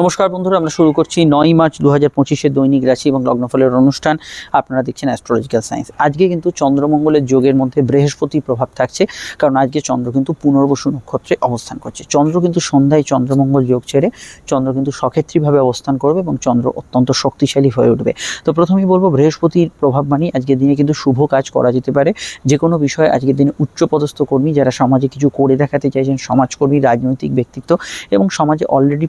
নমস্কার বন্ধুরা, আমরা শুরু করছি নয় মার্চ দু হাজার পঁচিশের দৈনিক রাশি এবং লগ্নফলের অনুষ্ঠান। আপনারা দেখছেন অ্যাস্ট্রোলজিক্যাল সায়েন্স আজকে কিন্তু চন্দ্রমঙ্গলের যোগের মধ্যে বৃহস্পতির প্রভাব থাকছে, কারণ আজকে চন্দ্র কিন্তু পুনর্বসু নক্ষত্রে অবস্থান করছে। চন্দ্র কিন্তু সন্ধ্যায় চন্দ্রমঙ্গল যোগ ছেড়ে চন্দ্র কিন্তু সক্ষেত্রীভাবে অবস্থান করবে এবং চন্দ্র অত্যন্ত শক্তিশালী হয়ে উঠবে। তো প্রথমেই বলব, বৃহস্পতির প্রভাব মানি আজকের দিনে কিন্তু শুভ কাজ করা যেতে পারে। যে কোনো বিষয়ে আজকের দিনে উচ্চপদস্থ কর্মী যারা সমাজে কিছু করে দেখাতে চাইছেন, সমাজকর্মী, রাজনৈতিক ব্যক্তিত্ব এবং সমাজে অলরেডি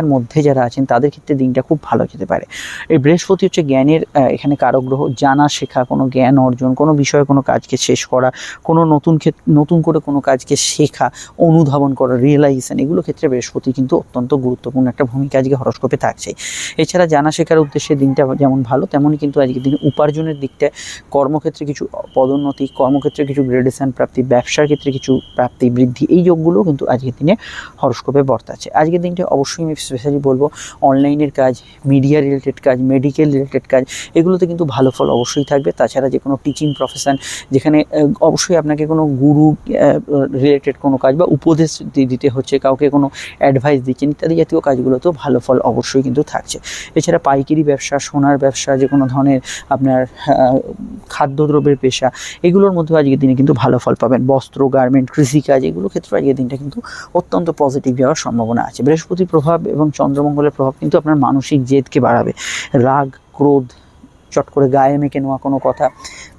প্রতিষ্ঠার মধ্যে যারা আছেন, তাদের ক্ষেত্রে দিনটা খুব ভালো যেতে পারে। এই বৃহস্পতি হচ্ছে জ্ঞানের এখানে কারক গ্রহ জানা, শেখা, কোনো জ্ঞান অর্জন, কোনো বিষয়ে কোনো কাজকে শেষ করা, কোনো নতুন ক্ষেত- নতুন করে কোনো কাজকে শেখা, অনুধাবন করা রিয়েলাইজেশন এগুলো ক্ষেত্রে বৃহস্পতি কিন্তু অত্যন্ত গুরুত্বপূর্ণ একটা ভূমিকা আজকে হরস্কোপে থাকছে। এছাড়া জানা, শেখার উদ্দেশ্যে দিনটা যেমন ভালো, তেমনই কিন্তু আজকের দিনে উপার্জনের দিকটায় কর্মক্ষেত্রে কিছু পদোন্নতি, কর্মক্ষেত্রে কিছু গ্রেডেশন প্রাপ্তি, ব্যবসার ক্ষেত্রে কিছু প্রাপ্তি, বৃদ্ধি, এই যোগগুলো কিন্তু আজকের দিনে হরস্কোপে বর্তাচ্ছে। আজকের দিনটা অবশ্যই স্পেশালি বলব অনলাইনের কাজ মিডিয়া রিলেটেড কাজ মেডিকেল রিলেটেড কাজ, এগুলোতে কিন্তু ভালো ফল অবশ্যই থাকবে। তাছাড়া যে কোনো টিচিং প্রফেশন যেখানে অবশ্যই আপনাকে কোনো গুরু রিলেটেড কোনো কাজ বা উপদেশ দিতে হচ্ছে, কাউকে কোনো অ্যাডভাইস দিচ্ছেন, ইত্যাদি জাতীয় কাজগুলোতেও ভালো ফল অবশ্যই কিন্তু থাকছে। এছাড়া পাইকারি ব্যবসা, সোনার ব্যবসা, যে কোনো ধরনের আপনার খাদ্যদ্রব্যের পেশা, এগুলোর মধ্যেও আজকের দিনে কিন্তু ভালো ফল পাবেন। বস্ত্র গার্মেন্ট কৃষিকাজ, এগুলো ক্ষেত্রে আজকের দিনটা কিন্তু অত্যন্ত পজিটিভ যাওয়ার সম্ভাবনা আছে। বৃহস্পতির প্রভাব এবং চন্দ্রমঙ্গলের প্রভাব কিন্তু আপনার মানসিক জেদকে বাড়াবে। রাগ, ক্রোধ চট করে গায়ে মেখে নেওয়া কোনো কথা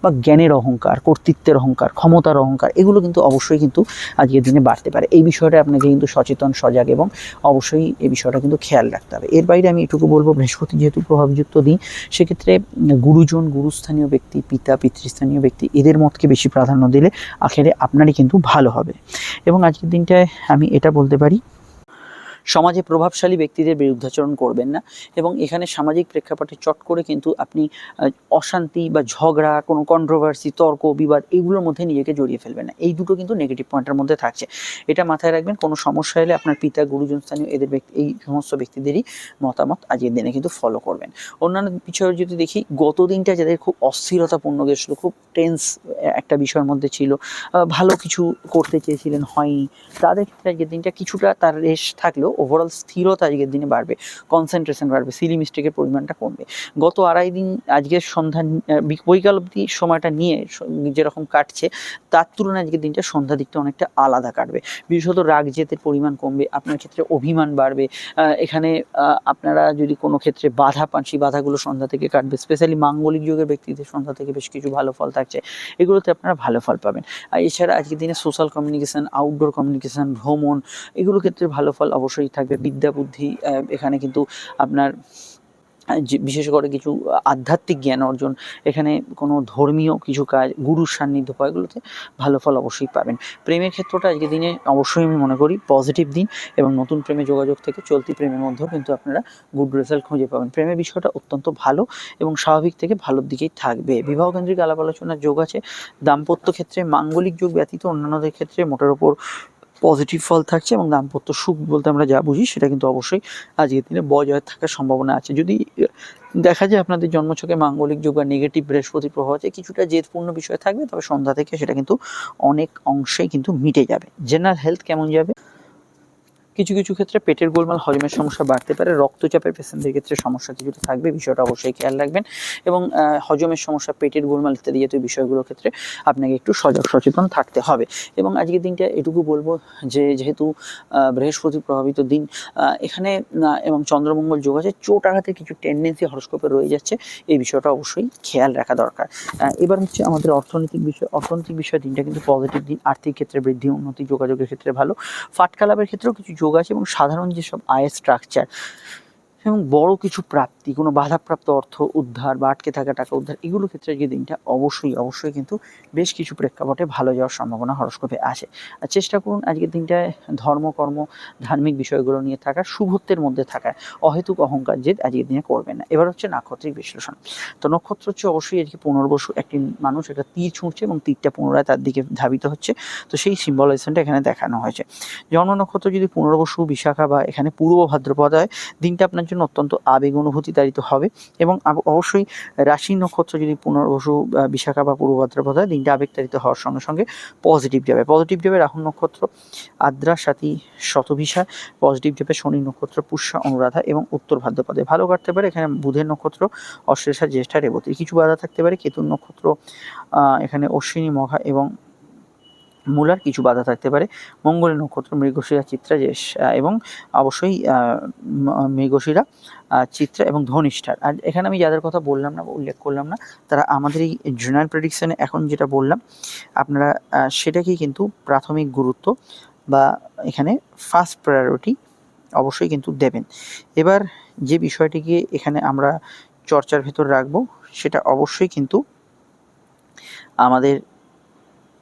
বা জ্ঞানের অহংকার, কর্তৃত্বের অহংকার, ক্ষমতার অহংকার, এগুলো কিন্তু অবশ্যই কিন্তু আজকের দিনে বাড়তে পারে। এই বিষয়টা আপনাকে কিন্তু সচেতন, সজাগ এবং অবশ্যই এই বিষয়টা কিন্তু খেয়াল রাখতে হবে। এর বাইরে আমি এটুকু বলব, বৃহস্পতি যেহেতু প্রভাবযুক্ত দিন, সেক্ষেত্রে গুরুজন, গুরুস্থানীয় ব্যক্তি, পিতা, পিতৃস্থানীয় ব্যক্তি, এদের মতকে বেশি প্রাধান্য দিলে আখেরে আপনারই কিন্তু ভালো হবে। এবং আজকের দিনটায় আমি এটা বলতে পারি সমাজে প্রভাবশালী ব্যক্তিদের বিরুদ্ধাচরণ করবেন না এবং এখানে সামাজিক প্রেক্ষাপটে চট করে কিন্তু আপনি অশান্তি বা ঝগড়া, কোনো কন্ট্রোভার্সি তর্ক, বিবাদ এগুলোর মধ্যে নিজেকে জড়িয়ে ফেলবেন না। এই দুটো কিন্তু নেগেটিভ পয়েন্টের মধ্যে থাকছে। এটা মাথায় রাখবেন, কোনো সমস্যা এলে আপনার পিতা, গুরুজন, স্থানীয় এদের ব্যক্তি, এই সমস্ত ব্যক্তিদেরই মতামত আজকের দিনে কিন্তু ফলো করবেন। অন্যান্য বিষয়ে যদি দেখি, গত দিনটা যাদের খুব অস্থিরতাপূর্ণ গেছিল, খুব টেন্স একটা বিষয়ের মধ্যে ছিল ভালো কিছু করতে চেয়েছিলেন, হয়নি, তাদের ক্ষেত্রে আজকের দিনটা কিছুটা তার রেশ থাকলেও ওভারঅল স্থিরতা আজকের দিনে বাড়বে কনসেন্ট্রেশন বাড়বে সিলি মিস্টেকের পরিমাণটা কমবে। গত আড়াই দিন আজকের সন্ধ্যা বৈকাল অবধি সময়টা নিয়ে যেরকম কাটছে, তার তুলনায় আজকের দিনটা সন্ধ্যা দিকটা অনেকটা আলাদা কাটবে। বিশেষত রাগ জেতের পরিমাণ কমবে, আপনার ক্ষেত্রে অভিমান বাড়বে এখানে আপনারা যদি কোনো ক্ষেত্রে বাধা পান, সেই বাধাগুলো সন্ধ্যা থেকে কাটবে। স্পেশালি মাঙ্গলিক যুগের ব্যক্তিদের সন্ধ্যা থেকে বেশ কিছু ভালো ফল থাকছে, এগুলোতে আপনারা ভালো ফল পাবেন। আর এছাড়া আজকের দিনে সোশ্যাল কমিউনিকেশন আউটডোর কমিউনিকেশন ভ্রমণ এগুলো ক্ষেত্রে ভালো ফল অবশ্যই থাকবে। বিদ্যা, বুদ্ধি এখানে কিন্তু আপনার বিশেষ করে কিছু আধ্যাত্মিক জ্ঞান অর্জন, এখানে কোনো ধর্মীয় কিছু কাজ, গুরুর সান্নিধ্য পাওয়া এগুলোতে ভালো ফল অবশ্যই পাবেন। প্রেমের ক্ষেত্রটা আজকের দিনে অবশ্যই আমি মনে করি পজিটিভ দিন এবং নতুন প্রেমে যোগাযোগ থেকে চলতি প্রেমের মধ্যেও কিন্তু আপনারা গুড রেজাল্ট খুঁজে পাবেন। প্রেমের বিষয়টা অত্যন্ত ভালো এবং স্বাভাবিক থেকে ভালোর দিকেই থাকবে। বিবাহ কেন্দ্রিক আলাপ আলোচনার যোগ আছে। দাম্পত্য ক্ষেত্রে মাঙ্গলিক যোগ ব্যতীত অন্যান্যদের ক্ষেত্রে মোটের ওপর পজিটিভ ফল থাকছে এবং দাম্পত্য সুখ বলতে আমরা যা বুঝি সেটা কিন্তু অবশ্যই আজকের দিনে বজায় থাকার সম্ভাবনা আছে। যদি দেখা যায় আপনাদের জন্মছকে মাঙ্গলিক যুগ বা নেগেটিভ বৃহস্পতি প্রভাব আছে, কিছুটা জেদপূর্ণ বিষয় থাকবে, তবে সন্ধ্যা থেকে সেটা কিন্তু অনেক অংশেই কিন্তু মিটে যাবে। জেনারেল হেলথ কেমন যাবে? কিছু কিছু ক্ষেত্রে পেটের গোলমাল, হজমের সমস্যা বাড়তে পারে, রক্তচাপের পেশেন্টদের ক্ষেত্রে সমস্যা কিছুটা থাকবে, বিষয়টা অবশ্যই খেয়াল রাখবেন। এবং হজমের সমস্যা, পেটের গোলমাল ইত্যাদি জাতীয় বিষয়গুলোর ক্ষেত্রে আপনাকে একটু সজাগ, সচেতন থাকতে হবে। এবং আজকের দিনটা এটুকু বলব যে, যেহেতু বৃহস্পতি প্রভাবিত দিন এখানে এবং চন্দ্রমঙ্গল যোগ আছে, চোট আঘাতের কিছু টেন্ডেন্সি হরস্কোপে রয়ে যাচ্ছে, এই বিষয়টা অবশ্যই খেয়াল রাখা দরকার। এবার হচ্ছে আমাদের অর্থনৈতিক বিষয় অর্থনৈতিক বিষয় দিনটা কিন্তু পজিটিভ দিন, আর্থিক ক্ষেত্রে বৃদ্ধি, উন্নতি, যোগাযোগের ক্ষেত্রে ভালো, ফাটকা লাভের ক্ষেত্রেও কিছু যোগ আছে এবং সাধারণ যেসব আয়ের স্ট্রাকচার এবং বড় কিছু প্রাপ্তি, কোনো বাধাপ্রাপ্ত অর্থ, উদ্ধার বা আটকে থাকা টাকা উদ্ধার, এগুলো ক্ষেত্রে যে দিনটা অবশ্যই অবশ্যই কিন্তু বেশ কিছু প্রেক্ষাপটে ভালো যাওয়ার সম্ভাবনা হরস্কোপে আছে আর চেষ্টা করুন আজকের দিনটায় ধর্ম, কর্ম, ধার্মিক বিষয়গুলো নিয়ে থাকার শুভত্বের মধ্যে থাকার অহেতুক অহংকার জেদ আজকের দিনে করবেন না। এবার হচ্ছে নাক্ষত্রিক বিশ্লেষণ। তো নক্ষত্র হচ্ছে অবশ্যই আজকে পুনর্বসু, একটি মানুষ একটা তীর ছুঁড়ছে এবং তীরটা পুনরায় তার দিকে ধাবিত হচ্ছে। তো সেই সিম্বলাইজেশনটা এখানে দেখানো হয়েছে। জন্ম নক্ষত্র যদি পুনর্বসু, বিশাখা বা এখানে পূর্ব ভাদ্রপদ হয়, দিনটা আপনার জন্য অত্যন্ত আবেগ অনুভূতি তাড়িত হবে এবং অবশ্যই রাশি নক্ষত্র যদি পুনর্বসু বিশাখা বা পূর্ব ভাদ্রপদ হয় দিনটা আবেগ তাড়িত হওয়ার সঙ্গে সঙ্গে পজিটিভ যাবে। পজিটিভ যাবে রাহু নক্ষত্র, আদ্রা, সাথী, শতভিসা পজিটিভ যাবে শনি নক্ষত্র, পুষ্যা, অনুরাধা এবং উত্তর ভাদ্রপদে। ভালো কাটতে পারে এখানে বুধের নক্ষত্র অশ্লেষা জ্যেষ্ঠা, রেবতী। কিছু বাধা থাকতে পারে, কেতুর নক্ষত্র এখানে অশ্বিনী, মঘা এবং মূলার কিছু বাধা থাকতে পারে। মঙ্গলের নক্ষত্র, মৃগশিরা, চিত্রা যে এবং অবশ্যই মৃগশিরা চিত্রা এবং ধনিষ্ঠার। আর এখানে আমি যাদের কথা বললাম না উল্লেখ করলাম না, তারা আমাদের এই জেনারেল প্রেডিকশানে এখন যেটা বললাম, আপনারা সেটাকেই কিন্তু প্রাথমিক গুরুত্ব বা এখানে ফার্স্ট প্রায়োরিটি অবশ্যই কিন্তু দেবেন। এবার যে বিষয়টিকে এখানে আমরা চর্চার ভেতর রাখব, সেটা অবশ্যই কিন্তু আমাদের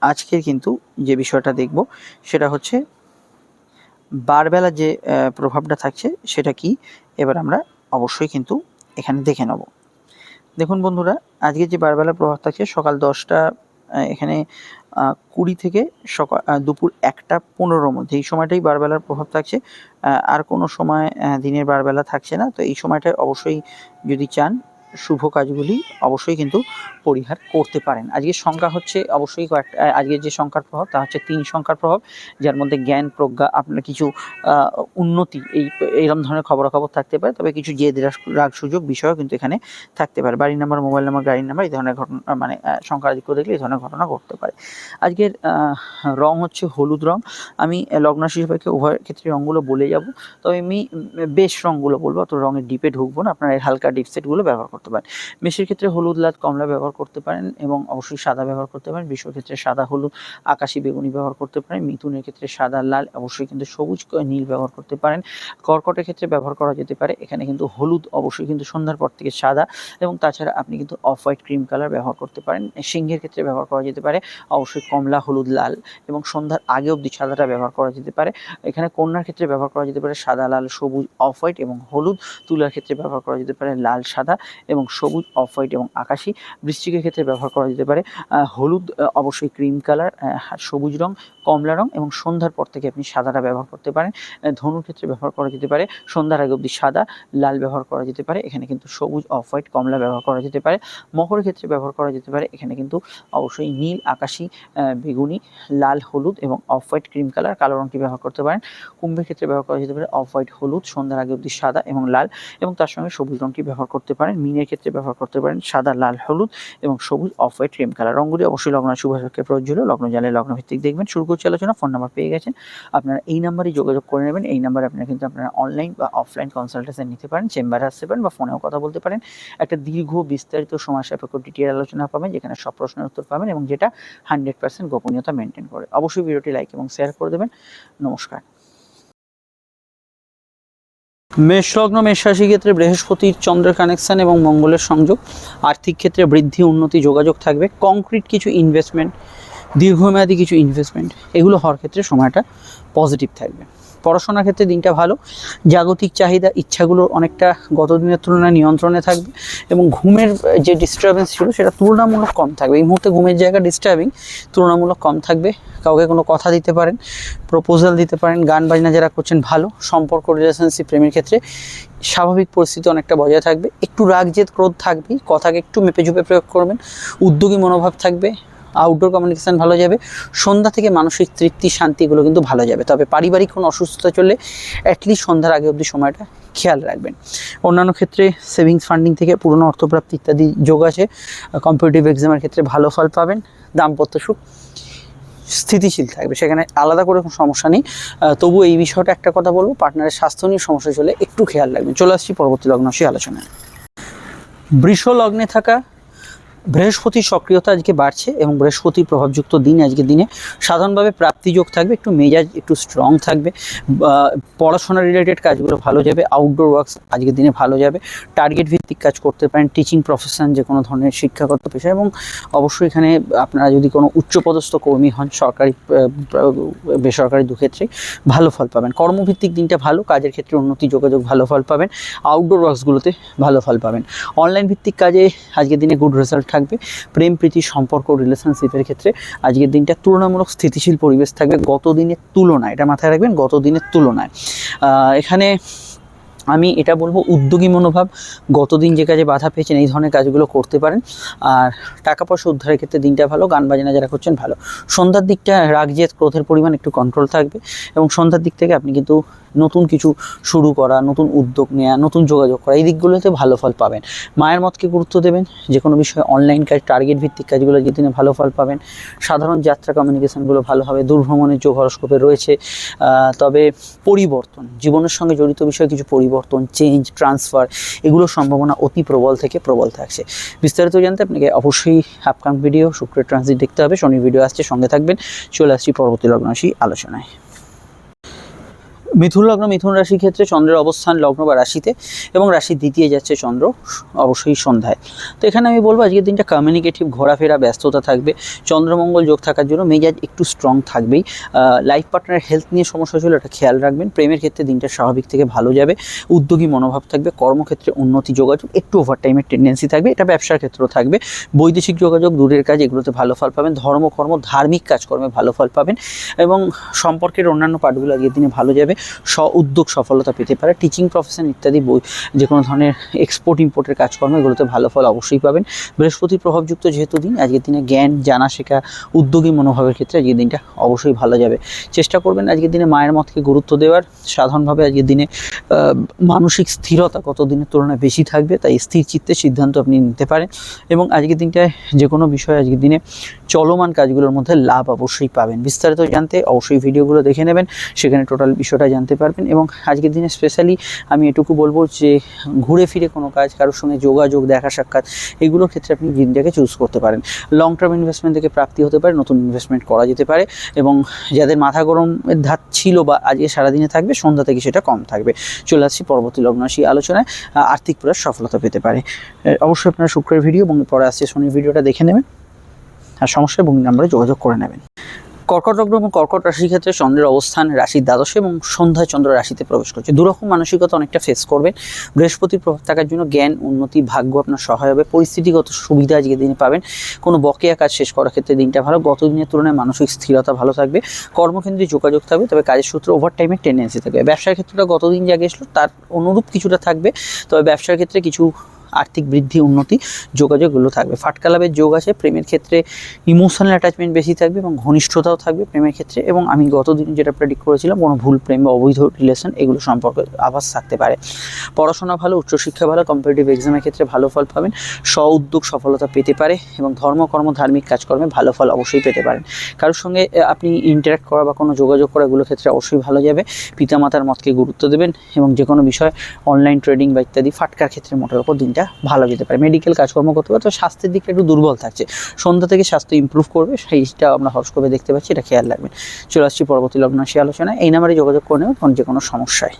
আজকের কিন্তু যে বিষয়টা দেখব, সেটা হচ্ছে বারবেলা যে প্রভাবটা থাকছে সেটা কি? এবার আমরা অবশ্যই কিন্তু এখানে দেখে নেব। দেখুন বন্ধুরা, আজকে যে বারবেলা প্রভাব থাকছে, সকাল দশটা এখানে কুড়ি থেকে সকাল দুপুর একটা পনেরোর মধ্যে। এই সময়টাই বারবেলার প্রভাব থাকছে। আর কোনো সময় দিনের বারবেলা থাকছে না। তো এই সময়টায় অবশ্যই যদি চান শুভ কাজগুলি অবশ্যই কিন্তু পরিহার করতে পারেন। আজকের সংখ্যা হচ্ছে অবশ্যই কয়েকটা আজকের যে সংখ্যার প্রভাব তা হচ্ছে তিন সংখ্যার প্রভাব, যার মধ্যে জ্ঞান, প্রজ্ঞা, আপনার কিছু উন্নতি এই এইরকম ধরনের খবরাখবর থাকতে পারে। তবে কিছু জেদ রাগ- সুযোগ বিষয়ও কিন্তু এখানে থাকতে পারে। বাড়ির নাম্বার মোবাইল নাম্বার গাড়ির নাম্বার এই ধরনের ঘটনা মানে সংখ্যা সংখ্যাধিক্য দেখলে এই ধরনের ঘটনা ঘটতে পারে। আজকের রং হচ্ছে হলুদ রং। আমি লগ্নাশি হিসেবে উভয় ক্ষেত্রে রঙগুলো বলে যাব। তবে আমি বেশ রঙগুলো বলব, অত রঙের ডিপে ঢুকবো না। আপনারা হালকা ডিপ সেটগুলো ব্যবহার করতে পারেন। মেষের ক্ষেত্রে হলুদ, লাল, কমলা ব্যবহার করতে পারেন এবং অবশ্যই সাদা ব্যবহার করতে পারেন। বিশ্বর ক্ষেত্রে সাদা হলুদ, আকাশি বেগুনি ব্যবহার করতে পারেন। মিথুনের ক্ষেত্রে সাদা, লাল, অবশ্যই কিন্তু সবুজ নীল ব্যবহার করতে পারেন। কর্কটের ক্ষেত্রে ব্যবহার করা যেতে পারে। এখানে কিন্তু হলুদ অবশ্যই কিন্তু সন্ধ্যার পর থেকে সাদা এবং তাছাড়া আপনি কিন্তু অফ হোয়াইট ক্রিম কালার ব্যবহার করতে পারেন। সিংহের ক্ষেত্রে ব্যবহার করা যেতে পারে। অবশ্যই কমলা, হলুদ, লাল এবং সন্ধ্যার আগে অবধি সাদাটা ব্যবহার করা যেতে পারে। এখানে কন্যার ক্ষেত্রে ব্যবহার করা যেতে পারে সাদা, লাল, সবুজ অফ হোয়াইট এবং হলুদ। তুলার ক্ষেত্রে ব্যবহার করা যেতে পারে লাল, সাদা এবং সবুজ, অফ হোয়াইট এবং আকাশি বৃষ্টিকের ক্ষেত্রে ব্যবহার করা যেতে পারে। হলুদ অবশ্যই ক্রিম কালার সবুজ রং, কমলা রং এবং সন্ধ্যার পর থেকে আপনি সাদাটা ব্যবহার করতে পারেন। ধনুর ক্ষেত্রে ব্যবহার করা যেতে পারে, সন্ধ্যার আগে অবধি সাদা, লাল ব্যবহার করা যেতে পারে, এখানে কিন্তু সবুজ, অফ হোয়াইট, কমলা ব্যবহার করা যেতে পারে। মকরের ক্ষেত্রে ব্যবহার করা যেতে পারে, এখানে কিন্তু অবশ্যই নীল, আকাশি বেগুনি, লাল, হলুদ এবং অফ হোয়াইট ক্রিম কালার কালো রংটি ব্যবহার করতে পারেন। কুম্ভের ক্ষেত্রে ব্যবহার করা যেতে পারে অফ হোয়াইট, হলুদ, সন্ধ্যার আগে অবধি সাদা এবং লাল এবং তার সঙ্গে সবুজ রংটি ব্যবহার করতে পারেন। মিনের ক্ষেত্রে ব্যবহার করতে পারেন। সাদা, লাল, হলুদ এবং সবুজ অফ হোয়াইট ক্রিম কালার। রঙগুলি অবশ্যই লগ্ন শুভাশকে প্রযোজ্য লগ্ন জালে লগ্ন ভিত্তিক দেখবেন। শুরু করছি আলোচনা, ফোন নাম্বার পেয়ে গেছেন। আপনারা এই নাম্বারে যোগাযোগ করে নেবেন। এই নাম্বারে আপনারা কিন্তু আপনারা অনলাইন বা অফলাইন কনসালটেশন নিতে পারেন, চেম্বারে আসতে পারেন বা ফোনেও কথা বলতে পারেন। একটা দীর্ঘ বিস্তারিত সময় সাপেক্ষ ডিটেল আলোচনা পাবেন, যেখানে সব প্রশ্নের উত্তর পাবেন এবং যেটা হান্ড্রেড পার্সেন্ট গোপনীয়তা মেনটেন করে। অবশ্যই ভিডিওটি লাইক এবং শেয়ার করে দেবেন। নমস্কার। মেষলগ্ন মেষ রাশি ক্ষেত্রে বৃহস্পতির চন্দ্রের কানেকশান এবং মঙ্গলের সংযোগ। আর্থিক ক্ষেত্রে বৃদ্ধি, উন্নতি, যোগাযোগ থাকবে। কংক্রিট কিছু ইনভেস্টমেন্ট দীর্ঘমেয়াদী কিছু ইনভেস্টমেন্ট এগুলো হওয়ার ক্ষেত্রে সময়টা পজিটিভ থাকবে। পড়াশোনার ক্ষেত্রে দিনটা ভালো। জাগতিক চাহিদা, ইচ্ছাগুলো অনেকটা গত দিনের তুলনায় নিয়ন্ত্রণে থাকবে এবং ঘুমের যে ডিস্টারবেন্স ছিল সেটা তুলনামূলক কম থাকবে। এই মুহূর্তে ঘুমের জায়গা ডিস্টার্বিং তুলনামূলক কম থাকবে। কাউকে কোনো কথা দিতে পারেন প্রপোজাল দিতে পারেন, গান বাজনা যারা করছেন ভালো, সম্পর্ক রিলেশনশিপ প্রেমের ক্ষেত্রে স্বাভাবিক পরিস্থিতি অনেকটা বজায় থাকবে। একটু রাগ জেদ ক্রোধ থাকবেই, কথাকে একটু মেপে ঝুপে প্রয়োগ করবেন, উদ্যোগী মনোভাব থাকবে আউটডোর কমিউনিকেশান ভালো যাবে। সন্ধ্যা থেকে মানসিক তৃপ্তি শান্তি এগুলো কিন্তু ভালো যাবে। তবে পারিবারিক কোনো অসুস্থতা চললে অ্যাটলিস্ট সন্ধ্যার আগে অবধি সময়টা খেয়াল রাখবেন। অন্যান্য ক্ষেত্রে সেভিংস ফান্ডিং থেকে পুরনো অর্থপ্রাপ্তি ইত্যাদি যোগ আছে। কম্পিটিটিভ এক্সামের ক্ষেত্রে ভালো ফল পাবেন। দাম্পত্য সুখ স্থিতিশীল থাকবে। সেখানে আলাদা করে কোনো সমস্যা নেই। তবু এই বিষয়টা একটা কথা বলব পার্টনারের স্বাস্থ্য নিয়ে সমস্যা চলে একটু খেয়াল রাখবেন। চলে আসছি পরবর্তী লগ্ন আলোচনায়। বৃষ লগ্নে থাকা বৃহস্পতির সক্রিয়তা আজকে বাড়ছে এবং বৃহস্পতির প্রভাবযুক্ত দিন আজকের দিনে। সাধারণভাবে প্রাপ্তিযোগ থাকবে, একটু মেজাজ একটু স্ট্রং থাকবে। পড়াশোনা রিলেটেড কাজগুলো ভালো যাবে আউটডোর ওয়ার্কস আজকের দিনে ভালো যাবে। টার্গেট ভিত্তিক কাজ করতে পারেন টিচিং প্রফেশন যে কোনো ধরনের শিক্ষাগত পেশা এবং অবশ্যই এখানে আপনারা যদি কোনো উচ্চপদস্থ কর্মী হন, সরকারি বেসরকারি দু ক্ষেত্রে ভালো ফল পাবেন। কর্মভিত্তিক দিনটা ভালো, কাজের ক্ষেত্রে উন্নতি, যোগাযোগ ভালো ফল পাবেন। আউটডোর ওয়ার্কসগুলোতে ভালো ফল পাবেন। অনলাইন ভিত্তিক কাজে আজকের দিনে গুড রেজাল্ট থাকবে। প্রেম, প্রীতি, সম্পর্ক রিলেশনশিপের ক্ষেত্রে আজকের দিনটা তুলনামূলক স্থিতিশীল পরিবেশ থাকবে। গত দিনের তুলনায়, এটা মাথায় রাখবেন, গত দিনের তুলনায়। এখানে আমি এটা বলব, উদ্যোগী মনোভাব গতদিন যে কাজে বাধা পেয়েছেন, এই ধরনের কাজগুলো করতে পারেন। আর টাকা পয়সা উদ্ধারের ক্ষেত্রে দিনটা ভালো, গান বাজনা যারা করছেন, ভালো। সন্ধ্যার দিকটা রাগ জেদ ক্রোধের পরিমাণ একটু কন্ট্রোল থাকবে। এবং সন্ধ্যার দিক থেকে আপনি কিন্তু নতুন কিছু শুরু করা, নতুন উদ্যোগ নেওয়া নতুন যোগাযোগ করা, এই দিকগুলোতে ভালো ফল পাবেন। মায়ের মতকে গুরুত্ব দেবেন যে কোনো বিষয়ে অনলাইন কাজ টার্গেট ভিত্তিক কাজগুলো যে দিনে ভালো ফল পাবেন। সাধারণ যাত্রা কমিউনিকেশনগুলো ভালো হবে, দূরভ্রমণের যোগ হরস্কোপে রয়েছে। তবে পরিবর্তন, জীবনের সঙ্গে জড়িত বিষয়ে কিছু পরিবর্তন চেঞ্জ ট্রান্সফার এগুলোর সম্ভাবনা অতি প্রবল থেকে প্রবল থাকছে। বিস্তারিত জানতে আপনাকে অবশ্যই আপকাম ভিডিও শুক্রের ট্রানজিট দেখতে হবে। শনির ভিডিও আসছে, সঙ্গে থাকবেন। চলে আসছি পরবর্তী লগ্নরাশি আলোচনায়। মিথুন লগ্ন, মিথুন রাশির ক্ষেত্রে চন্দ্রের অবস্থান লগ্ন বা রাশিতে এবং রাশির দ্বিতীয় যাচ্ছে চন্দ্র অবশ্যই সন্ধ্যায়। তো এখানে আমি বলব আজকের দিনটা কমিউনিকেটিভ ঘোরাফেরা, ব্যস্ততা থাকবে, চন্দ্রমঙ্গল যোগ থাকার জন্য মেজাজ একটু স্ট্রং থাকবেই। লাইফ পার্টনার হেলথ নিয়ে সমস্যা ছিল এটা খেয়াল রাখবেন। প্রেমের ক্ষেত্রে দিনটা স্বাভাবিক থেকে ভালো যাবে, উদ্যোগী মনোভাব থাকবে, কর্মক্ষেত্রে উন্নতি যোগাযোগ একটু ওভারটাইমের টেন্ডেন্সি থাকবে, এটা ব্যবসার ক্ষেত্রেও থাকবে। বৈদেশিক যোগাযোগ, দূরের কাজ, এগুলোতে ভালো ফল পাবেন। ধর্মকর্ম, ধার্মিক কাজকর্মে ভালো ফল পাবেন এবং সম্পর্কের অন্যান্য পাঠগুলো আগের দিনে ভালো যাবে। স্ব উদ্যোগ সফলতা পেতে পারে। টিচিং প্রফেশন ইত্যাদি বই যে কোনো ধরনের এক্সপোর্ট ইম্পোর্টের কাজকর্ম, এগুলোতে ভালো ফল অবশ্যই পাবেন। বৃহস্পতির প্রভাবযুক্ত যেহেতু দিন, আজকের দিনে জ্ঞান, জানা শেখা, উদ্যোগী মনোভাবের ক্ষেত্রে আজকের দিনটা অবশ্যই ভালো যাবে। চেষ্টা করবেন আজকের দিনে মায়ের মতকে গুরুত্ব দেওয়ার। সাধারণভাবে আজকের দিনে মানসিক স্থিরতা কত দিনের তুলনায় বেশি থাকবে, তাই স্থির চিত্তে সিদ্ধান্ত আপনি নিতে পারেন। এবং আজকের দিনটায় যে কোনো বিষয়ে আজকের দিনে চলমান কাজগুলোর মধ্যে লাভ অবশ্যই পাবেন। বিস্তারিত জানতে অবশ্যই ভিডিওগুলো দেখে নেবেন। সেখানে টোটাল বিষয়টা জানতে পারবেন এবং আজকের দিনে স্পেশালি আমি এটুকু বলব যে ঘুরে ফিরে কোনো কাজ, কারোর সঙ্গে যোগাযোগ, দেখা সাক্ষাৎ, এগুলোর ক্ষেত্রে আপনি দিনটাকে চুজ করতে পারেন। লং টার্ম ইনভেস্টমেন্ট থেকে প্রাপ্তি হতে পারে, নতুন ইনভেস্টমেন্ট করা যেতে পারে এবং যাদের মাথা গরমের ধাত ছিল বা আজকে সারাদিনে থাকবে, সন্ধ্যা থেকে সেটা কম থাকবে। চলে আসছি পরবর্তী লগ্নাশী আলোচনায় আর্থিক প্রয়াস সফলতা পেতে পারে। অবশ্যই আপনারা শুক্রের ভিডিও এবং পরে আসছে শনির ভিডিওটা দেখে নেবেন। আর সমস্যায় বুকিং নাম্বারে যোগাযোগ করে নেবেন। কর্কট লগ্ন এবং কর্কট রাশির ক্ষেত্রে চন্দ্রের অবস্থান রাশির দ্বাদশে এবং সন্ধ্যায় চন্দ্র রাশিতে প্রবেশ করছে। দুরকম মানসিকতা অনেকটা ফেস করবেন বৃহস্পতির প্রভাব থাকার জন্য জ্ঞান, উন্নতি, ভাগ্য আপনার সহায় হবে। পরিস্থিতিগত সুবিধা আজকে দিনে পাবেন। কোনো বকেয়া কাজ শেষ করার ক্ষেত্রে দিনটা ভালো। গত দিনের তুলনায় মানসিক স্থিরতা ভালো থাকবে। কর্মকেন্দ্রে যোগাযোগ থাকবে, তবে কাজের সূত্রে ওভার টাইমের টেন্ডেন্সি থাকবে। ব্যবসার ক্ষেত্রটা গতদিন যা গেছিল, তার অনুরূপ কিছুটা থাকবে। তবে ব্যবসার ক্ষেত্রে কিছু আর্থিক বৃদ্ধি, উন্নতি, যোগাযোগগুলো থাকবে। ফাটকালাভের যোগ আছে, প্রেমের ক্ষেত্রে ইমোশনাল অ্যাটাচমেন্ট বেশি থাকবে এবং ঘনিষ্ঠতাও থাকবে প্রেমের ক্ষেত্রে এবং আমি গতদিন যেটা প্রেডিক্ট করেছিলাম, কোনো ভুল, প্রেম বা অবৈধ রিলেশন এগুলো সম্পর্কে আভাস থাকতে পারে। পড়াশোনা ভালো, উচ্চশিক্ষা ভালো কম্পিটিটিভ এক্সামের ক্ষেত্রে ভালো ফল পাবেন স্ব উদ্যোগ সফলতা পেতে পারে এবং ধর্মকর্ম ধার্মিক কাজকর্মে ভালো ফল অবশ্যই পেতে পারেন। কারোর সঙ্গে আপনি ইন্টারাক্ট করা বা কোনো যোগাযোগ করা এগুলো ক্ষেত্রে অবশ্যই ভালো যাবে। পিতামাতার মতকে গুরুত্ব দেবেন এবং যে কোনো বিষয় অনলাইন ট্রেডিং বা ইত্যাদি, ফাটকার ক্ষেত্রে মোটের ওপর দিনটা ভালো যেতে পারে। মেডিকেল কাজকর্ম করতে পারে তো স্বাস্থ্যের দিকটা একটু দুর্বল থাকছে। সন্ধ্যা থেকে স্বাস্থ্য ইমপ্রুভ করবে, সেইটা আমরা হরস্কোপে দেখতে পাচ্ছি, এটা খেয়াল রাখবেন। চলে আসছি পরবর্তী লগ্নাশী আলোচনা এই নাম্বারে যোগাযোগ করে নেবেন, কোন যে কোনো সমস্যায়।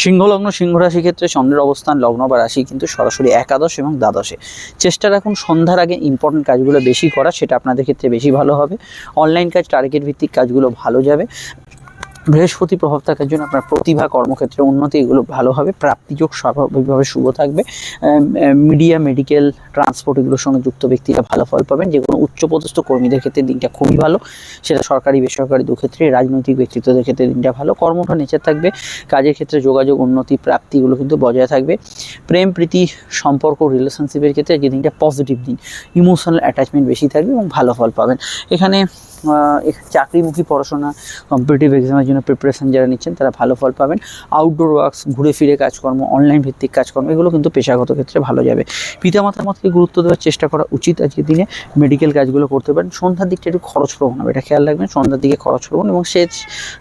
সিংহলগ্ন সিংহ রাশি ক্ষেত্রে চন্দ্রের অবস্থান, লগ্ন বা রাশি কিন্তু সরাসরি একাদশ এবং দ্বাদশে। চেষ্টা রাখুন, সন্ধ্যার আগে ইম্পর্টেন্ট কাজগুলো বেশি করা, সেটা আপনাদের ক্ষেত্রে বেশি ভালো হবে। অনলাইন কাজ টার্গেট ভিত্তিক কাজগুলো ভালো যাবে। বৃহস্পতি প্রভাব থাকার জন্য আপনার প্রতিভা, কর্মক্ষেত্রে উন্নতি, এগুলো ভালো হবে প্রাপ্তিযোগ স্বাভাবিকভাবে শুভ থাকবে। মিডিয়া মেডিকেল ট্রান্সপোর্ট এগুলোর সঙ্গে যুক্ত ব্যক্তিরা ভালো ফল পাবেন। যে কোনো উচ্চপদস্থ কর্মীদের ক্ষেত্রে দিনটা খুবই ভালো। সেটা সরকারি, বেসরকারি দু ক্ষেত্রে রাজনৈতিক ব্যক্তিত্বদের ক্ষেত্রে দিনটা ভালো। কর্মটা নেচার থাকবে। কাজের ক্ষেত্রে যোগাযোগ, উন্নতি, প্রাপ্তি এগুলো কিন্তু বজায় থাকবে। প্রেম, প্রীতি, সম্পর্ক রিলেশনশিপের ক্ষেত্রে যে দিনটা পজিটিভ দিন ইমোশনাল অ্যাটাচমেন্ট বেশি থাকবে এবং ভালো ফল পাবেন। এখানে চাকরিমুখী পড়াশোনা কম্পিটিটিভ এক্সামের জন্য প্রিপারেশন যারা নিচ্ছেন, তারা ভালো ফল পাবেন। আউটডোর ওয়ার্কস ঘুরে ফিরে কাজকর্ম অনলাইন ভিত্তিক কাজকর্ম, এগুলো কিন্তু পেশাগত ক্ষেত্রে ভালো যাবে। পিতামাতার মতকে গুরুত্ব দেওয়ার চেষ্টা করা উচিত আজকের দিনে। মেডিকেল কাজগুলো করতে পারেন। সন্ধ্যার দিকটা একটু খরচ প্রবণ হবে, এটা খেয়াল রাখবেন। সন্ধ্যার দিকে খরচ প্রবণ এবং সে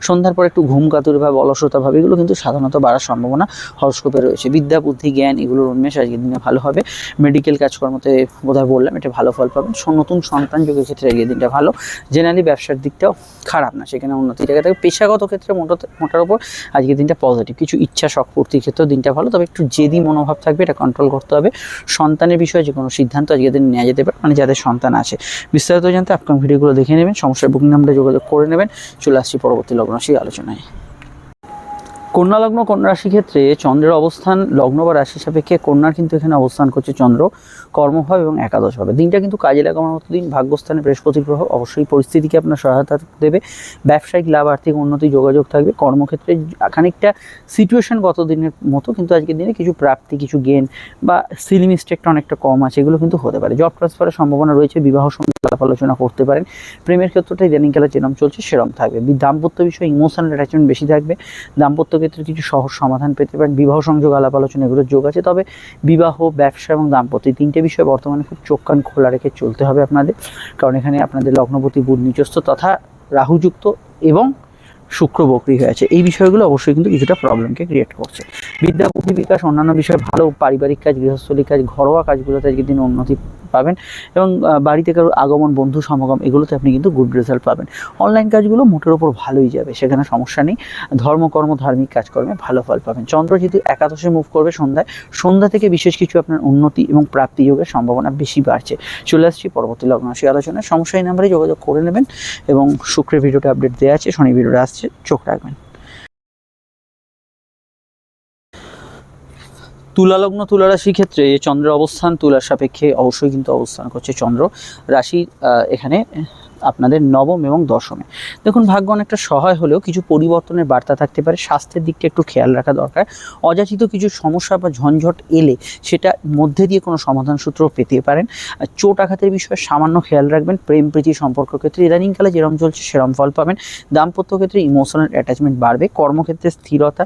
সন্ধ্যার পর একটু ঘুম কাতুর ভাব অলসতা ভাব, এগুলো কিন্তু সাধারণত বাড়ার সম্ভাবনা হরস্কোপে রয়েছে। বিদ্যা, বুদ্ধি, জ্ঞান, এগুলোর উন্মেষ আজকের দিনে ভালো হবে। মেডিকেল কাজকর্মতে বোধহয় বললাম, এটা ভালো ফল পাবেন। নতুন সন্তান যোগের ক্ষেত্রে আজকের দিনটা ভালো। জেনারেলি ব্যবসার দিকটাও খারাপ না, সেখানে উন্নতি। জায়গা থাকে পেশাগত ক্ষেত্রে মোটা মোটার উপর আজকের দিনটা পজিটিভ কিছু ইচ্ছা, শখ পূর্তির ক্ষেত্রেও দিনটা ভালো, তবে একটু জেদি মনোভাব থাকবে, এটা কন্ট্রোল করতে হবে। সন্তানের বিষয়ে যে কোনো সিদ্ধান্ত আজকের দিন নেওয়া যেতে পারে মানে যাদের সন্তান আছে। বিস্তারিত জানতে আপকাম ভিডিওগুলো দেখে নেবেন, সমস্যার বুকিং নাম্বারে যোগাযোগ করে নেবেন। চলে আসছি পরবর্তী লগ্নশীল আলোচনায়। কন্যা লগ্ন, কন্যা রাশি ক্ষেত্রে চন্দ্রের অবস্থান লগ্ন বা রাশি সাপেক্ষে কন্যার কিন্তু এখানে অবস্থান করছে চন্দ্র। কর্মভাব এবং একাদশ হবে। দিনটা কিন্তু কাজে লাগানোর মতো দিন। ভাগ্যস্থানে বৃহস্পতির প্রভাব অবশ্যই পরিস্থিতিকে আপনার সহায়তা দেবে। ব্যবসায়িক লাভ, আর্থিক উন্নতি, যোগাযোগ থাকবে। কর্মক্ষেত্রে খানিকটা সিচুয়েশন গত দিনের মতো কিন্তু আজকের দিনে কিছু প্রাপ্তি, কিছু গেন বা সিল মিস্টেকটা অনেকটা কম আছে। এগুলো কিন্তু হতে পারে। জব ট্রান্সফারের সম্ভাবনা রয়েছে। বিবাহ আলাপ আলোচনা করতে পারেন। প্রেমের ক্ষেত্রটা ইদানিং কালে যেরম চলছে, সেরম থাকবে। দাম্পত্য বিষয়ে ইমোশনাল অ্যাটাচমেন্ট বেশি থাকবে। দাম্পত্য ক্ষেত্রে কিছু সহজ সমাধান পেতে পারেন। বিবাহ সংযোগ, আলাপ আলোচনা এগুলোর যোগ আছে। তবে বিবাহ, ব্যবসা এবং দাম্পত্য এই তিনটে বিষয়ে বর্তমানে খুব চোখ কান খোলা রেখে চলতে হবে আপনাদের। কারণ এখানে আপনাদের লগ্নপতি, বুধ, নিচস্থ তথা রাহুযুক্ত এবং শুক্র বকরি হয়ে আছে। এই বিষয়গুলো অবশ্যই কিন্তু কিছুটা প্রবলেমকে ক্রিয়েট করছে। বিদ্যা, বুদ্ধি বিকাশ, অন্যান্য বিষয়ে ভালো পারিবারিক কাজ, গৃহস্থলী কাজ, ঘরোয়া কাজগুলোতে আজকের দিন উন্নতি পাবেন এবং বাড়িতে কারও আগমন, বন্ধু সমাগম এগুলোতে আপনি কিন্তু গুড রেজাল্ট পাবেন। অনলাইন কাজগুলো মোটের ওপর ভালোই যাবে, সেখানে সমস্যা নেই। ধর্মকর্ম ধার্মিক কাজকর্মে ভালো ফল পাবেন। চন্দ্র যেহেতু একাদশে মুভ করবে সন্ধ্যায়, সন্ধ্যা থেকে বিশেষ কিছু আপনার উন্নতি এবং প্রাপ্তি যোগের সম্ভাবনা বেশি বাড়ছে। চলে আসছি পরবর্তী লগ্ন রাশি আলোচনায়। সমস্যা এই নাম্বারে যোগাযোগ করে নেবেন এবং শুক্রের ভিডিওটা আপডেট দেওয়া আছে, শনি ভিডিওটা আসছে, চোখ রাখবেন। তুলা লগ্ন তুলা রাশির ক্ষেত্রে চন্দ্রের অবস্থান, তুলার সাপেক্ষে অবশ্যই কিন্তু অবস্থান করছে চন্দ্র। রাশি এখানে আপনাদের নবম এবং দশমে। দেখুন, ভাগ্য অনেকটা সহায় হলেও কিছু পরিবর্তনের বার্তা থাকতে পারে। স্বাস্থ্যের দিকটা একটু খেয়াল রাখা দরকার। অযাচিত কিছু সমস্যা বা ঝঞ্ঝট এলে সেটা মধ্যে দিয়ে কোনো সমাধান সূত্র পেতে পারেন। চোট আঘাতের বিষয়ে সামান্য খেয়াল রাখবেন। প্রেম প্রীতি সম্পর্ক ক্ষেত্রে ইদানিংকালে যেরম চলছে সেরম ফল পাবেন। দাম্পত্য ক্ষেত্রে ইমোশনাল অ্যাটাচমেন্ট বাড়বে। কর্মক্ষেত্রে স্থিরতা,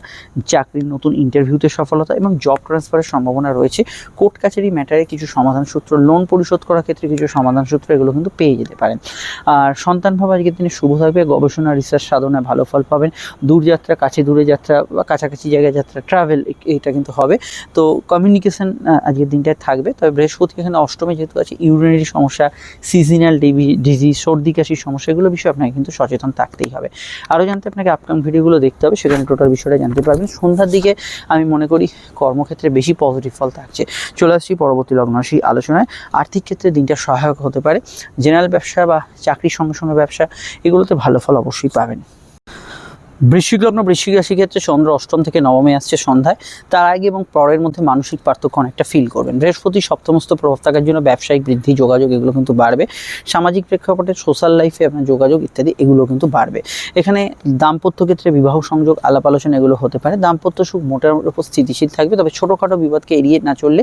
চাকরির নতুন ইন্টারভিউতে সফলতা এবং জব ট্রান্সফারের সম্ভাবনা রয়েছে। কোর্ট কাছারি ম্যাটারে কিছু সমাধান সূত্র লোন পরিশোধ করার ক্ষেত্রে কিছু সমাধান সূত্র, এগুলো কিন্তু পেয়ে যেতে পারেন। আর সন্তান ভাব আজকের দিনে শুভ থাকবে। গবেষণা রিসার্চ সাধনায় ভালো ফল পাবেন। দূরযাত্রা কাছে দূরে যাত্রা বা কাছাকাছি জায়গায় যাত্রা ট্রাভেল এটা কিন্তু হবে। তো কমিউনিকেশন আজকের দিনটায় থাকবে। তবে বৃহস্পতি এখানে অষ্টমে যেহেতু আছে ইউরিনারি সমস্যা সিজনাল ডিজিজ সর্দি, কাশির সমস্যা, এগুলো বিষয়ে আপনাকে কিন্তু সচেতন থাকতেই হবে। আরও জানতে আপনাকে আপকামিং ভিডিওগুলো দেখতে হবে, সেখানে টোটাল বিষয়টা জানতে পারবেন। সন্ধ্যার দিকে আমি মনে করি কর্মক্ষেত্রে বেশি পজিটিভ ফল থাকছে। চলে আসছি পরবর্তী লগ্নরাশি আলোচনায়। আর্থিক ক্ষেত্রে দিনটা সহায়ক হতে পারে। জেনারেল ব্যবসা বা চাকরির সঙ্গে সঙ্গে ব্যবসা এগুলোতে ভালো ফল অবশ্যই পাবেন। বৃশ্চিক লগ্ন বৃশ্চিক রাশি ক্ষেত্রে চন্দ্র অষ্টম থেকে নবমে আসছে সন্ধ্যায়। তার আগে এবং পরের মধ্যে মানসিক পার্থক্য অনেকটা ফিল করবেন। বৃহস্পতি সপ্তমস্ত প্রভাব থাকার জন্য ব্যবসায়িক বৃদ্ধি, যোগাযোগ এগুলো কিন্তু বাড়বে। সামাজিক প্রেক্ষাপটে সোশ্যাল লাইফে আপনার যোগাযোগ ইত্যাদি এগুলো কিন্তু বাড়বে। এখানে দাম্পত্য ক্ষেত্রে বিবাহ সংযোগ, আলাপ আলোচনা এগুলো হতে পারে। দাম্পত্য সুখ মোটার উপর স্থিতিশীল থাকবে, তবে ছোটোখাটো বিবাদকে এড়িয়ে না চললে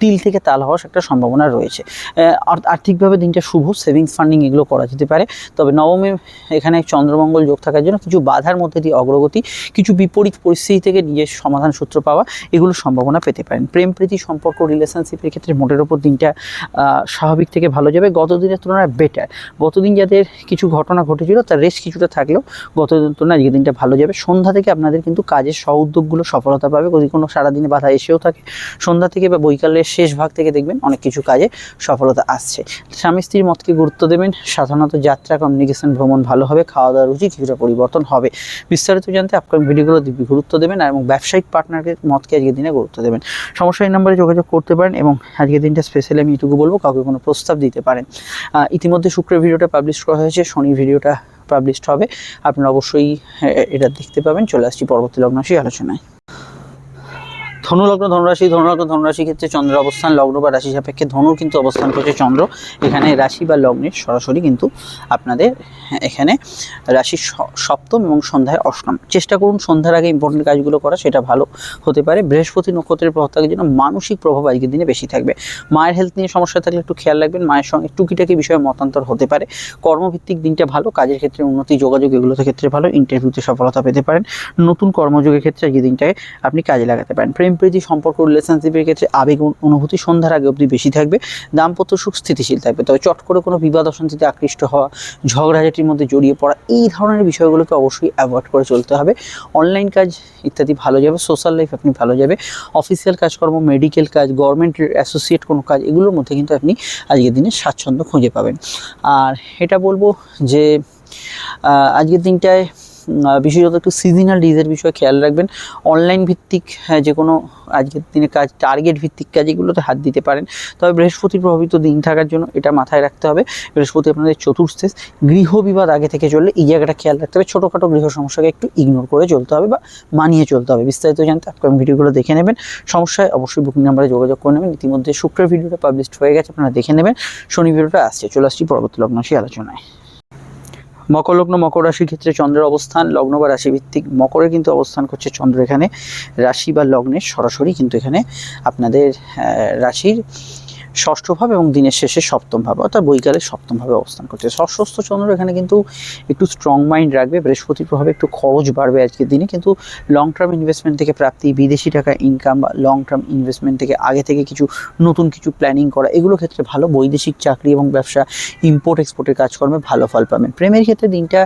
তিল থেকে তাল হওয়ার একটা সম্ভাবনা রয়েছে। আর্থিকভাবে দিনটা শুভ সেভিংস ফান্ডিং এগুলো করা যেতে পারে। তবে নবমে এখানে চন্দ্রমঙ্গল যোগ থাকার জন্য কিছু বাধার মধ্যে দিয়ে অগ্রগতি, কিছু বিপরীত পরিস্থিতি থেকে নিজের সমাধান সূত্র পাওয়া, এগুলো সম্ভাবনা পেতে পারেন। প্রেম, প্রীতি, সম্পর্ক রিলেশনশিপের ক্ষেত্রে মোটের ওপর দিনটা স্বাভাবিক থেকে ভালো যাবে গত দিনের তুলনায় বেটার গতদিন যাদের কিছু ঘটনা ঘটেছিল, তার রেস্ট কিছুটা থাকলেও গত তুলনায় আজকের দিনটা ভালো যাবে। সন্ধ্যা থেকে আপনাদের কিন্তু কাজের সহ উদ্যোগগুলো সফলতা পাবে। যদি কোনো সারাদিনে বাধা এসেও থাকে, সন্ধ্যা থেকে বা বৈকালের শেষ ভাগ থেকে দেখবেন অনেক কিছু কাজে সফলতা আসছে। স্বামী স্ত্রীর মতকে গুরুত্ব দেবেন, সাধারণত যাত্রা কমিউনিকেশন ভ্রমণ ভালো হবে খাওয়া দাওয়ার রুচি কিছুটা পরিবর্তন হবে। বিস্তারিত জানতে আপনার ভিডিওগুলো গুরুত্ব দেবেন এবং ব্যবসায়িক পার্টনারকে মতকে আজকের দিনে গুরুত্ব দেবেন। সমস্যা এই নাম্বারে যোগাযোগ করতে পারেন এবং আজকের দিনটা স্পেশালি আমি এটুকু বলব, কাউকে কোনো প্রস্তাব দিতে পারেন। ইতিমধ্যে শুক্রের ভিডিওটা পাবলিশ করা হয়েছে শনি ভিডিওটা পাবলিশড হবে। আপনারা অবশ্যই এটা দেখতে পাবেন। চলে আসছি পরবর্তী লগ্নাশী আলোচনায়। ধনুলগ্ন, ধনুরাশি ধনুলগ্ন ধনুরাশি ক্ষেত্রে চন্দ্র অবস্থান, লগ্ন বা রাশি সাপেক্ষে ধনুর কিন্তু অবস্থান করছে চন্দ্র। এখানে রাশি বা লগ্নের সরাসরি কিন্তু আপনাদের এখানে রাশি সপ্তম এবং সন্ধ্যায় অষ্টম। চেষ্টা করুন সন্ধ্যার আগে ইম্পর্টেন্ট কাজগুলো করা, সেটা ভালো হতে পারে। বৃহস্পতি নক্ষত্রের প্রভাব থাকার জন্য মানসিক প্রভাব আজকের দিনে বেশি থাকবে। মায়ের হেলথ নিয়ে সমস্যা থাকলে একটু খেয়াল রাখবেন, মায়ের সঙ্গে টুকিটাকি বিষয়ে মতান্তর হতে পারে। কর্মভিত্তিক দিনটা ভালো, কাজের ক্ষেত্রে উন্নতি, যোগাযোগ এগুলোতে ক্ষেত্রে ভালো ইন্টারভিউতে সফলতা পেতে পারেন। নতুন কর্মযোগের ক্ষেত্রে আজকের দিনটায় আপনি কাজে লাগাতে পারেন। প্রেম প্রীতি সম্পর্ক রিলেশনশিপের ক্ষেত্রে আবেগ অনুভূতি সন্ধ্যার আগে অবধি বেশি থাকবে। দাম্পত্য সুখ স্থিতিশীল থাকবে। তবে চট করে কোনো বিবাদ অশান্তিতে আকৃষ্ট হওয়া, ঝগড়াঝাটির মধ্যে জড়িয়ে পড়া, এই ধরনের বিষয়গুলোকে অবশ্যই অ্যাভয়েড করে চলতে হবে। অনলাইন কাজ ইত্যাদি ভালো যাবে সোশ্যাল লাইফ আপনি ভালো যাবে। অফিসিয়াল কাজকর্ম মেডিকেল কাজ গভর্নমেন্টের অ্যাসোসিয়েট কোনো কাজ, এগুলোর মধ্যে কিন্তু আপনি আজকের দিনে স্বাচ্ছন্দ্য খুঁজে পাবেন। আর এটা বলব যে আজকের দিনটায় বিশেষত একটু সিজনাল ডিজের বিষয়ে খেয়াল রাখবেন। অনলাইন ভিত্তিক হ্যাঁ, যে কোনো আজকের দিনে কাজ টার্গেট ভিত্তিক কাজ এগুলোতে হাত দিতে পারেন। তবে বৃহস্পতির প্রভাবিত দিন থাকার জন্য এটা মাথায় রাখতে হবে। বৃহস্পতি আপনাদের চতুর্থ গৃহ বিবাদ আগে থেকে চললে এই জায়গাটা খেয়াল রাখতে হবে। ছোটোখাটো গৃহ সমস্যাকে একটু ইগনোর করে চলতে হবে বা মানিয়ে চলতে হবে। বিস্তারিত জানতে আপকামিং ভিডিওগুলো দেখে নেবেন। সমস্যায় অবশ্যই বুকিং নাম্বারে যোগাযোগ করে নেবেন। ইতিমধ্যে শুক্রের ভিডিওটা পাবলিশড হয়ে গেছে আপনারা দেখে নেবেন। শনি ভিডিওটা আসছে চলে আসছি পরবর্তী লগ্নশী আলোচনায়। মকর লগ্ন মকর রাশির ক্ষেত্রে চন্দ্রের অবস্থান, লগ্ন বা রাশিভিত্তিক মকরে কিন্তু অবস্থান করছে চন্দ্র এখানে। রাশি বা লগ্নে সরাসরি কিন্তু এখানে আপনাদের রাশির ষষ্ঠ ভাব এবং দিনের শেষে সপ্তম ভাব, অর্থাৎ বৈকালের সপ্তম ভাবে অবস্থান করছে। ষষ্ঠস্থ চন্দ্র এখানে কিন্তু একটু স্ট্রং মাইন্ড রাখবে বৃহস্পতির প্রভাবে একটু খরচ বাড়বে আজকের দিনে, কিন্তু লং টার্ম ইনভেস্টমেন্ট থেকে প্রাপ্তি, বিদেশি টাকা ইনকাম বা লং টার্ম ইনভেস্টমেন্ট থেকে আগে থেকে কিছু নতুন কিছু প্ল্যানিং করা, এগুলো ক্ষেত্রে ভালো বৈদেশিক চাকরি এবং ব্যবসা ইম্পোর্ট এক্সপোর্টের কাজকর্মে ভালো ফল পাবেন। প্রেমের ক্ষেত্রে দিনটা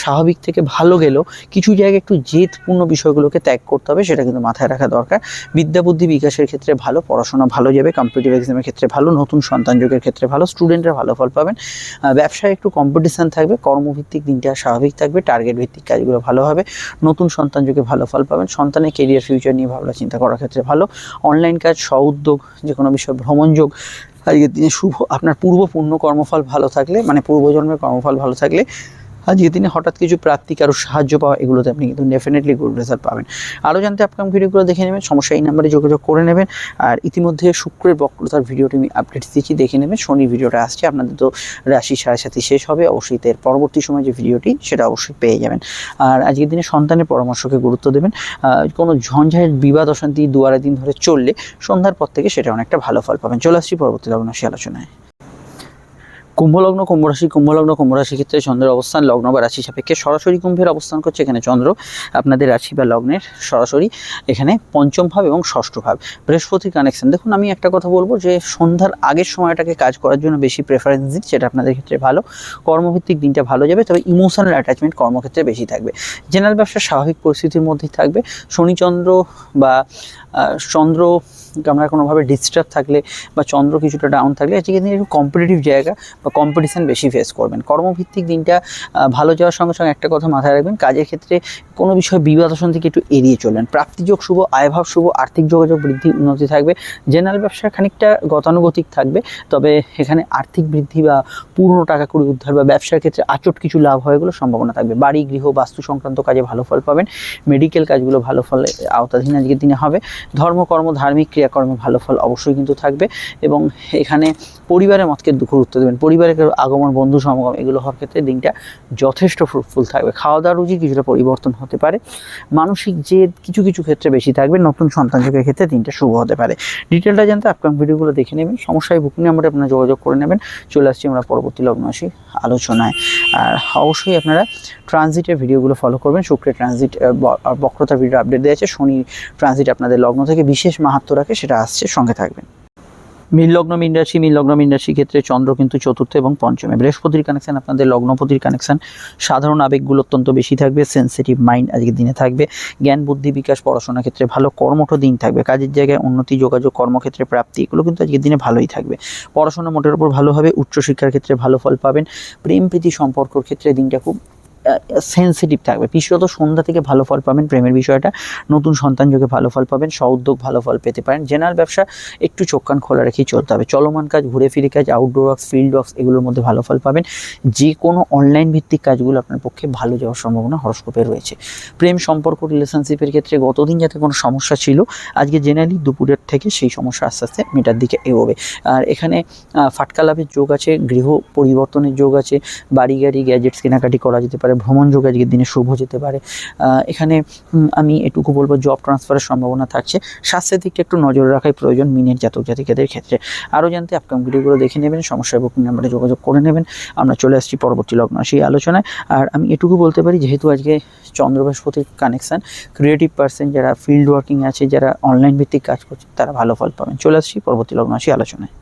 স্বাভাবিক থেকে ভালো গেলেও কিছু জায়গায় একটু জেদপূর্ণ বিষয়গুলোকে ত্যাগ করতে হবে, সেটা কিন্তু মাথায় রাখা দরকার। বিদ্যা বুদ্ধি বিকাশের ক্ষেত্রে ভালো, পড়াশোনা ভালো যাবে কম্পিটিভ এক্সামের ক্ষেত্রে ভালো, নতুন সন্তান যোগের ক্ষেত্রে ভালো স্টুডেন্টরা ভালো ফল পাবেন। ব্যবসায় একটু কম্পিটিশান থাকবে, কর্মভিত্তিক দিনটা স্বাভাবিক থাকবে টার্গেট ভিত্তিক কাজগুলো ভালো হবে, নতুন সন্তান যোগে ভালো ফল পাবেন, সন্তানের কেরিয়ার ফিউচার নিয়ে ভাবনা চিন্তা করার ক্ষেত্রে ভালো অনলাইন কাজ স্ব উদ্যোগ যে কোনো বিষয় ভ্রমণ যোগ, আজকের দিনে শুভ, আপনার পূর্ব পূর্ণ কর্মফল ভালো থাকলে মানে পূর্বজন্মের কর্মফল ভালো থাকলে আজকের দিনে হঠাৎ কিছু প্রাপ্তি কারও সাহায্য পাওয়া, এগুলোতে আপনি কিন্তু ডেফিনেটলি গুড রেজাল্ট পাবেন। আরও জানতে আপকাম ভিডিওগুলো দেখে নেবেন, সমস্যা এই নাম্বারে যোগাযোগ করে নেবেন। আর ইতিমধ্যে শুক্রের বক্রতার ভিডিওটি আমি আপডেট দিচ্ছি, দেখে নেবেন শনি ভিডিওটা আসছে, আপনাদের তো রাশি সাড়ে সাথে শেষ হবে, অবশ্যই এর পরবর্তী সময় যে ভিডিওটি, সেটা অবশ্যই পেয়ে যাবেন। আর আজকের দিনে সন্তানের পরামর্শকে গুরুত্ব দেবেন। কোনো ঝঞ্ঝাটের বিবাদ, অশান্তি, দুয়ারে দিন ধরে চললে সন্ধ্যার পর থেকে সেটা অনেকটা ভালো ফল পাবেন। চলে আসছি পরবর্তী সে আলোচনায়। কুম্ভলগ্ন, কুম্ভরাশি কুম্ভলগ্ন কুম্ভরাশি ক্ষেত্রে চন্দ্রের অবস্থান, লগ্ন বা রাশি সাপেক্ষে সরাসরি কুম্ভের অবস্থান করছে এখানে চন্দ্র। আপনাদের রাশি বা লগ্নের সরাসরি এখানে পঞ্চম ভাব এবং ষষ্ঠ ভাব। বৃহস্পতির কানেকশন দেখুন, আমি একটা কথা বলব যে সন্ধ্যার আগের সময়টাকে কাজ করার জন্য বেশি প্রেফারেন্স দিন সেটা আপনাদের ক্ষেত্রে ভালো। কর্মভিত্তিক দিনটা ভালো যাবে, তবে ইমোশনাল অ্যাটাচমেন্ট কর্মক্ষেত্রে বেশি থাকবে। জেনারেল ব্যবসা স্বাভাবিক পরিস্থিতির মধ্যেই থাকবে। শনিচন্দ্র বা চন্দ্র আমরা কোনোভাবে ডিস্টার্ব থাকলে বা চন্দ্র কিছুটা ডাউন থাকলে আজকে দিন একটু কম্পিটিটিভ জায়গা বা কম্পিটিশান বেশি ফেস করবেন। কর্মভিত্তিক দিনটা ভালো যাওয়ার সঙ্গে সঙ্গে একটা কথা মাথায় রাখবেন, কাজের ক্ষেত্রে কোনো বিষয়ে বিবাদ থেকে একটু এড়িয়ে চলবেন প্রাপ্তিযোগ শুভ, আয়ভাব শুভ, আর্থিক যোগাযোগ বৃদ্ধি, উন্নতি থাকবে। জেনারেল ব্যবসা খানিকটা গতানুগতিক থাকবে, তবে এখানে আর্থিক বৃদ্ধি বা পুরনো টাকা কড়ি উদ্ধার বা ব্যবসার ক্ষেত্রে আচট কিছু লাভ হয় এগুলো সম্ভাবনা থাকবে। বাড়ি, গৃহ বাস্তু সংক্রান্ত কাজে ভালো ফল পাবেন। মেডিকেল কাজগুলো ভালো ফলে আওতাধীন আজকের দিনে হবে। ধর্মকর্ম, ধার্মিক ক্রিয়াকর্মে ভালো ফল অবশ্যই কিন্তু থাকবে এবং এখানে পরিবারের মতকে গুরুত্ব দেবেন। পরিবারের আগমন, বন্ধু সমাগম এগুলো হওয়ার ক্ষেত্রে দিনটা যথেষ্ট ফ্রুটফুল থাকবে। খাওয়া দাওয়া রুচি কিছুটা পরিবর্তন হতে পারে। মানসিক যে কিছু কিছু ক্ষেত্রে বেশি থাকবে। নতুন সন্তান যোগের ক্ষেত্রে দিনটা শুভ হতে পারে। ডিটেলটা জানতে আপকাম ভিডিওগুলো দেখে নেবেন। সমস্যায় বুকিং নাম্বারে আপনারা যোগাযোগ করে নেবেন। চলে আসছি আমরা পরবর্তী লগ্ন আলোচনায়। আর অবশ্যই আপনারা ট্রানজিটের ভিডিওগুলো ফলো করবেন। শুক্রের ট্রানজিট বক্রতার ভিডিও আপডেট দেওয়া আছে। শনি ট্রানজিট আপনাদের লগ্ন থেকে বিশেষ মাহাত্ম রাখে, সেটা আসছে, সঙ্গে থাকবেন। মিল লগ্ন মিন রাশি মিল লগ্ন মিন রাশি ক্ষেত্রে চন্দ্র কিন্তু চতুর্থ এবং পঞ্চমে। বৃহস্পতির কানেকশন আপনাদের লগ্নপতির কানেকশন সাধারণ আবেগগুলো অত্যন্ত বেশি থাকবে সেন্সিটিভ মাইন্ড আজকের দিনে থাকবে। জ্ঞান, বুদ্ধি বিকাশ পড়াশোনার ক্ষেত্রে ভালো কর্মঠ দিন থাকবে। কাজের জায়গায় উন্নতি, যোগাযোগ, কর্মক্ষেত্রে প্রাপ্তি, এগুলো কিন্তু আজকের দিনে ভালোই থাকবে। পড়াশোনা মোটের উপর ভালো হবে, উচ্চশিক্ষার ক্ষেত্রে ভালো ফল পাবেন। প্রেম প্রীতি সম্পর্কর ক্ষেত্রে দিনটা খুব সেন্সিটিভ থাকবে। বিশেষত সন্ধ্যা থেকে ভালো ফল পাবেন প্রেমের বিষয়টা। নতুন সন্তান যোগে ভালো ফল পাবেন উদ্যোগ ভালো ফল পেতে পারেন। জেনারেল ব্যবসা, একটু চোখ কান খোলা রেখেই চলতে হবে। চলমান কাজ, ঘুরে ফিরে কাজ আউটডোর ওয়ার্কস ফিল্ড ওয়ার্কস এগুলোর মধ্যে ভালো ফল পাবেন। যে কোনো অনলাইন ভিত্তিক কাজগুলো আপনার পক্ষে ভালো যাওয়ার সম্ভাবনা হরস্কোপে রয়েছে। প্রেম, সম্পর্ক রিলেশনশিপের ক্ষেত্রে গতদিন যাতে কোনো সমস্যা ছিল, আজকে জেনারেলি দুপুরের থেকে সেই সমস্যা আস্তে আস্তে মেটার দিকে এগোবে। আর এখানে ফাটকা লাভের যোগ আছে, গৃহ পরিবর্তনের যোগ আছে, বাড়ি গাড়ি গ্যাজেটস কেনাকাটি করা যেতে পারে ভ্রমণ যোগ আজকের দিনে শুভ যেতে পারে। এখানে আমি এটুকু বলব জব ট্রান্সফারের সম্ভাবনা থাকছে। স্বাস্থ্যের দিকটা একটু নজর রাখাই প্রয়োজন মিনের জাতক জাতিকাদের ক্ষেত্রে। আরও জানতে আপকাম ভিডিওগুলো দেখে নেবেন সমস্যায় বুকিং নাম্বারে যোগাযোগ করে নেবেন। আমরা চলে আসছি পরবর্তী লগ্ন সেই আলোচনায়। আর আমি এটুকু বলতে পারি, যেহেতু আজকে চন্দ্র বৃহস্পতির কানেকশান ক্রিয়েটিভ পার্সন যারা ফিল্ড ওয়ার্কিং আছে, যারা অনলাইন ভিত্তিক কাজ করছে, তারা ভালো ফল পাবেন। চলে আসছি পরবর্তী লগ্ন আসি আলোচনায়।